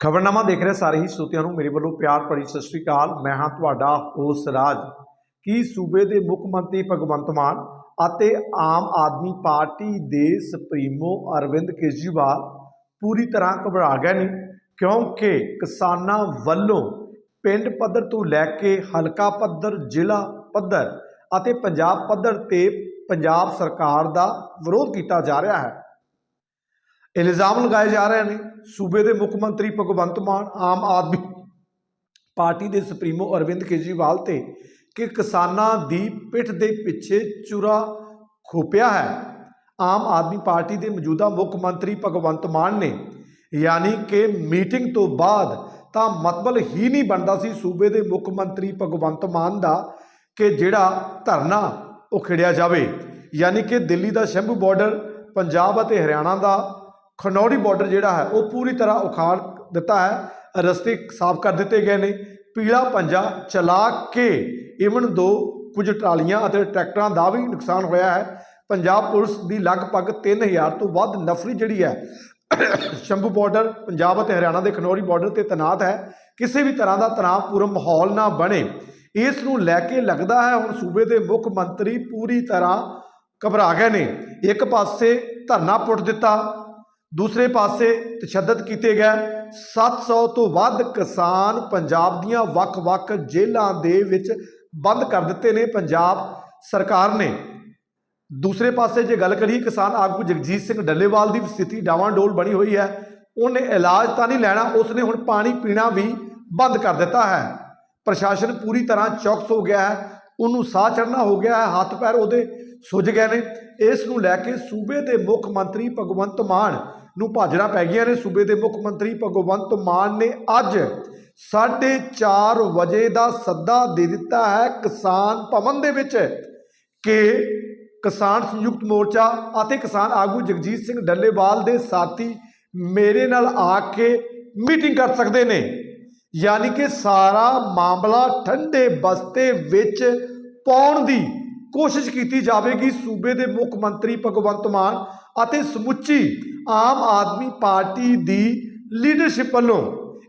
ਖਬਰਨਾਮਾ ਦੇਖ ਰਹੇ ਸਾਰੇ ਹੀ ਸਰੋਤਿਆਂ ਨੂੰ ਮੇਰੇ ਵੱਲੋਂ ਪਿਆਰ ਭਰੀ ਸਤਿ ਸ਼੍ਰੀ ਅਕਾਲ। ਮੈਂ ਹਾਂ ਤੁਹਾਡਾ ਹੋਸ ਰਾਜ। ਕੀ ਸੂਬੇ ਦੇ ਮੁੱਖ ਮੰਤਰੀ ਭਗਵੰਤ ਮਾਨ ਅਤੇ ਆਮ ਆਦਮੀ ਪਾਰਟੀ ਦੇ ਸੁਪਰੀਮੋ ਅਰਵਿੰਦ ਕੇਜਰੀਵਾਲ ਪੂਰੀ ਤਰ੍ਹਾਂ ਘਬਰਾ ਗਏ ਨੇ ਕਿਉਂਕਿ ਕਿਸਾਨਾਂ ਵੱਲੋਂ ਪਿੰਡ ਪੱਧਰ ਤੋਂ ਲੈ ਕੇ ਹਲਕਾ ਪੱਧਰ, ਜ਼ਿਲ੍ਹਾ ਪੱਧਰ ਅਤੇ ਪੰਜਾਬ ਪੱਧਰ ਤੇ ਪੰਜਾਬ ਸਰਕਾਰ ਦਾ ਵਿਰੋਧ ਕੀਤਾ ਜਾ ਰਿਹਾ ਹੈ। ਇਲਜ਼ਾਮ ਲਗਾਏ ਜਾ ਰਹੇ ਨੇ, ਸੂਬੇ ਦੇ ਮੁੱਖ ਮੰਤਰੀ ਭਗਵੰਤ ਮਾਨ, ਆਮ ਆਦਮੀ ਪਾਰਟੀ ਦੇ ਸੁਪਰੀਮੋ ਅਰਵਿੰਦ ਕੇਜਰੀਵਾਲ ਤੇ ਕਿ ਕਿਸਾਨਾਂ ਦੀ ਪਿੱਠ ਦੇ ਪਿੱਛੇ ਚੁਰਾ ਖੋਪਿਆ ਹੈ। ਆਮ ਆਦਮੀ ਪਾਰਟੀ ਦੇ ਮੌਜੂਦਾ ਮੁੱਖ ਮੰਤਰੀ ਭਗਵੰਤ ਮਾਨ ਨੇ ਯਾਨੀ ਕਿ ਮੀਟਿੰਗ ਤੋਂ ਬਾਅਦ ਤਾਂ ਮਤਲਬ ਹੀ ਨਹੀਂ ਬਣਦਾ ਸੀ ਸੂਬੇ ਦੇ ਮੁੱਖ ਮੰਤਰੀ ਭਗਵੰਤ ਮਾਨ ਦਾ ਕਿ ਜਿਹੜਾ ਧਰਨਾ ਉਹ ਖਿੜਿਆ ਜਾਵੇ। ਯਾਨੀ ਕਿ ਦਿੱਲੀ ਦਾ ਸ਼ੰਭੂ ਬਾਰਡਰ, ਪੰਜਾਬ ਅਤੇ ਹਰਿਆਣਾ ਦਾ ਖਨੌਰੀ ਬਾਰਡਰ ਜਿਹੜਾ ਹੈ, ਉਹ ਪੂਰੀ ਤਰ੍ਹਾਂ ਉਖਾੜ ਦਿੱਤਾ ਹੈ। ਰਸਤੇ ਸਾਫ਼ ਕਰ ਦਿੱਤੇ ਗਏ ਨੇ। ਪੀਲਾ ਪੰਜਾ ਚਲਾ ਕੇ ਇਵਨ ਦੋ ਕੁਝ ਟਰਾਲੀਆਂ ਅਤੇ ਟਰੈਕਟਰਾਂ ਦਾ ਵੀ ਨੁਕਸਾਨ ਹੋਇਆ ਹੈ। ਪੰਜਾਬ ਪੁਲਿਸ ਦੀ ਲਗਭਗ 3000 ਤੋਂ ਵੱਧ ਨਫਰੀ ਜਿਹੜੀ ਹੈ, ਸ਼ੰਭੂ ਬਾਰਡਰ, ਪੰਜਾਬ ਅਤੇ ਹਰਿਆਣਾ ਦੇ ਖਨੌਰੀ ਬਾਰਡਰ ਤੇ ਤੈਨਾਤ ਹੈ। ਕਿਸੇ ਵੀ ਤਰ੍ਹਾਂ ਦਾ ਤਣਾਅਪੂਰਨ ਮਾਹੌਲ ਨਾ ਬਣੇ। ਇਸ ਨੂੰ ਲੈ ਕੇ ਲੱਗਦਾ ਹੈ, ਹੁਣ ਸੂਬੇ ਦੇ ਮੁੱਖ ਮੰਤਰੀ ਪੂਰੀ ਤਰ੍ਹਾਂ ਘਬਰਾ ਗਏ ਨੇ। ਇੱਕ ਪਾਸੇ ਧਰਨਾ ਪੁੱਟ ਦਿੱਤਾ ਦੂਸਰੇ ਪਾਸੇ ਤਸ਼ੱਦਦ ਕੀਤੇ ਗਏ। 700 ਤੋਂ ਵੱਧ ਕਿਸਾਨ ਪੰਜਾਬ ਦੀਆਂ ਵੱਖ-ਵੱਖ ਜੇਲ੍ਹਾਂ ਦੇ ਵਿੱਚ ਬੰਦ ਕਰ ਦਿੱਤੇ ਨੇ ਪੰਜਾਬ ਸਰਕਾਰ ਨੇ। ਦੂਸਰੇ ਪਾਸੇ ਜੇ ਗੱਲ ਕਰੀਏ ਕਿਸਾਨ ਆਗੂ ਜਗਜੀਤ ਸਿੰਘ ਡੱਲੇਵਾਲ ਦੀ ਸਥਿਤੀ ਡਾਵਾਂਡੋਲ ਬਣੀ ਹੋਈ ਹੈ। ਉਹਨੇ ਇਲਾਜ ਤਾਂ ਨਹੀਂ ਲੈਣਾ, ਉਸਨੇ ਹੁਣ ਪਾਣੀ ਪੀਣਾ ਵੀ ਬੰਦ ਕਰ ਦਿੱਤਾ ਹੈ। ਪ੍ਰਸ਼ਾਸਨ ਪੂਰੀ ਤਰ੍ਹਾਂ ਚੌਕਸ ਹੋ ਗਿਆ ਹੈ। ਉਹਨੂੰ ਸਾਹ ਚੜਨਾ ਹੋ ਗਿਆ ਹੈ ਹੱਥ ਪੈਰ ਉਹਦੇ ਸੁੱਜ ਗਏ ਨੇ। ਇਸ ਨੂੰ ਲੈ ਕੇ ਸੂਬੇ ਦੇ ਮੁੱਖ ਮੰਤਰੀ ਭਗਵੰਤ ਮਾਨ ਨੂੰ ਭਾਜੜਾ ਪੈ ਗਈਆਂ ਨੇ। ਸੂਬੇ ਦੇ ਮੁੱਖ ਮੰਤਰੀ ਭਗਵੰਤ ਮਾਨ ਨੇ ਅੱਜ 4:30 ਵਜੇ ਦਾ ਸੱਦਾ ਦੇ ਦਿੱਤਾ ਹੈ ਕਿਸਾਨ ਭਵਨ ਦੇ ਵਿੱਚ ਕਿ ਕਿਸਾਨ ਸੰਯੁਕਤ ਮੋਰਚਾ ਅਤੇ ਕਿਸਾਨ ਆਗੂ ਜਗਜੀਤ ਸਿੰਘ ਡੱਲੇਵਾਲ ਦੇ ਸਾਥੀ ਮੇਰੇ ਨਾਲ ਆ ਕੇ ਮੀਟਿੰਗ ਕਰ ਸਕਦੇ ਨੇ। ਯਾਨੀ ਕਿ ਸਾਰਾ ਮਾਮਲਾ ਠੰਡੇ ਬਸਤੇ ਵਿੱਚ ਪਾਉਣ ਦੀ ਕੋਸ਼ਿਸ਼ ਕੀਤੀ ਜਾਵੇਗੀ ਸੂਬੇ ਦੇ ਮੁੱਖ ਮੰਤਰੀ ਭਗਵੰਤ ਮਾਨ ਅਤੇ ਸਮੁੱਚੀ ਆਮ ਆਦਮੀ ਪਾਰਟੀ ਦੀ ਲੀਡਰਸ਼ਿਪ ਵੱਲੋਂ।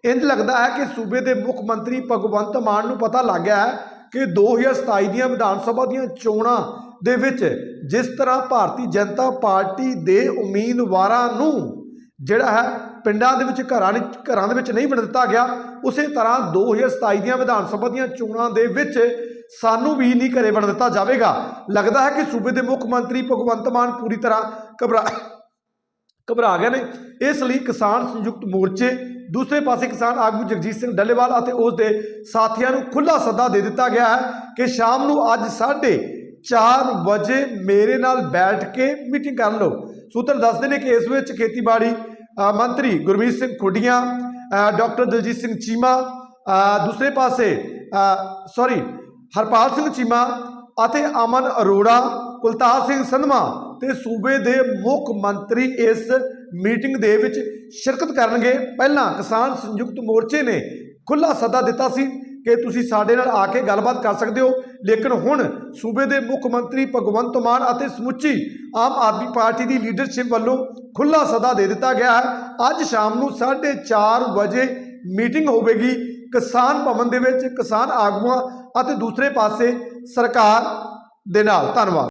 ਇੰਜ ਲੱਗਦਾ ਹੈ ਕਿ ਸੂਬੇ ਦੇ ਮੁੱਖ ਮੰਤਰੀ ਭਗਵੰਤ ਮਾਨ ਨੂੰ ਪਤਾ ਲੱਗ ਗਿਆ ਹੈ ਕਿ 2027 ਦੀਆਂ ਵਿਧਾਨ ਸਭਾ ਦੀਆਂ ਚੋਣਾਂ ਦੇ ਵਿੱਚ ਜਿਸ ਤਰ੍ਹਾਂ ਭਾਰਤੀ ਜਨਤਾ ਪਾਰਟੀ ਦੇ ਉਮੀਦਵਾਰਾਂ ਨੂੰ ਜਿਹੜਾ ਹੈ ਪਿੰਡਾਂ ਦੇ ਵਿੱਚ ਘਰਾਂ ਨੇ ਘਰਾਂ ਦੇ ਵਿੱਚ ਨਹੀਂ ਵੰਡ ਦਿੱਤਾ ਗਿਆ, ਉਸੇ ਤਰ੍ਹਾਂ 2027 ਦੀਆਂ ਵਿਧਾਨ ਸਭਾ ਦੀਆਂ ਚੋਣਾਂ ਦੇ ਵਿੱਚ ਸਾਨੂੰ ਵੀ ਨਹੀਂ ਘਰੇ ਵੰਡ ਦਿੱਤਾ ਜਾਵੇਗਾ। ਲੱਗਦਾ ਹੈ ਕਿ ਸੂਬੇ ਦੇ ਮੁੱਖ ਮੰਤਰੀ ਭਗਵੰਤ ਮਾਨ ਪੂਰੀ ਤਰ੍ਹਾਂ ਘਬਰਾ ਘਬਰਾ ਗਏ ਨੇ। ਇਸ ਲਈ ਕਿਸਾਨ ਸੰਯੁਕਤ ਮੋਰਚੇ, ਦੂਸਰੇ ਪਾਸੇ ਕਿਸਾਨ ਆਗੂ ਜਗਜੀਤ ਸਿੰਘ ਡੱਲੇਵਾਲ ਅਤੇ ਉਸ ਦੇ ਸਾਥੀਆਂ ਨੂੰ ਖੁੱਲਾ ਸੱਦਾ ਦੇ ਦਿੱਤਾ ਗਿਆ ਹੈ ਕਿ ਸ਼ਾਮ ਨੂੰ ਅੱਜ 4:30 ਵਜੇ ਮੇਰੇ ਨਾਲ ਬੈਠ ਕੇ ਮੀਟਿੰਗ ਕਰ ਲਓ। ਸੂਤਰ ਦੱਸਦੇ ਨੇ ਕਿ ਇਸ ਵਿੱਚ ਖੇਤੀਬਾੜੀ ਮੰਤਰੀ ਗੁਰਮੀਤ ਸਿੰਘ ਖੁੱਡੀਆਂ ਡਾਕਟਰ ਦਲਜੀਤ ਸਿੰਘ ਚੀਮਾ ਦੂਸਰੇ ਪਾਸੇ ਸੌਰੀ ਹਰਪਾਲ ਸਿੰਘ ਚੀਮਾ ਅਤੇ ਅਮਨ ਅਰੋੜਾ, ਕੁਲਤਾਰ ਸਿੰਘ ਸੰਧਮਾ ਤੇ ਸੂਬੇ ਦੇ ਮੁੱਖ ਮੰਤਰੀ ਇਸ ਮੀਟਿੰਗ ਦੇ ਵਿੱਚ ਸ਼ਿਰਕਤ ਕਰਨਗੇ। ਪਹਿਲਾਂ ਕਿਸਾਨ ਸੰਯੁਕਤ ਮੋਰਚੇ ਨੇ ਖੁੱਲਾ ਸੱਦਾ ਦਿੱਤਾ ਸੀ ਕਿ ਤੁਸੀਂ ਸਾਡੇ ਨਾਲ ਆ ਕੇ ਗੱਲਬਾਤ ਕਰ ਸਕਦੇ ਹੋ। ਲੇਕਿਨ ਹੁਣ ਸੂਬੇ ਦੇ ਮੁੱਖ ਮੰਤਰੀ ਭਗਵੰਤ ਮਾਨ ਅਤੇ ਸਮੁੱਚੀ ਆਮ ਆਦਮੀ ਪਾਰਟੀ ਦੀ ਲੀਡਰਸ਼ਿਪ ਵੱਲੋਂ ਖੁੱਲਾ ਸੱਦਾ ਦੇ ਦਿੱਤਾ ਗਿਆ ਹੈ। ਅੱਜ ਸ਼ਾਮ ਨੂੰ 4:30 ਵਜੇ ਮੀਟਿੰਗ ਹੋਵੇਗੀ। ਕਿਸਾਨ ਭਵਨ ਦੇ ਵਿੱਚ ਕਿਸਾਨ ਆਗੂਆਂ ਅਤੇ ਦੂਸਰੇ ਪਾਸੇ ਸਰਕਾਰ ਦੇ ਨਾਲ। ਧੰਨਵਾਦ।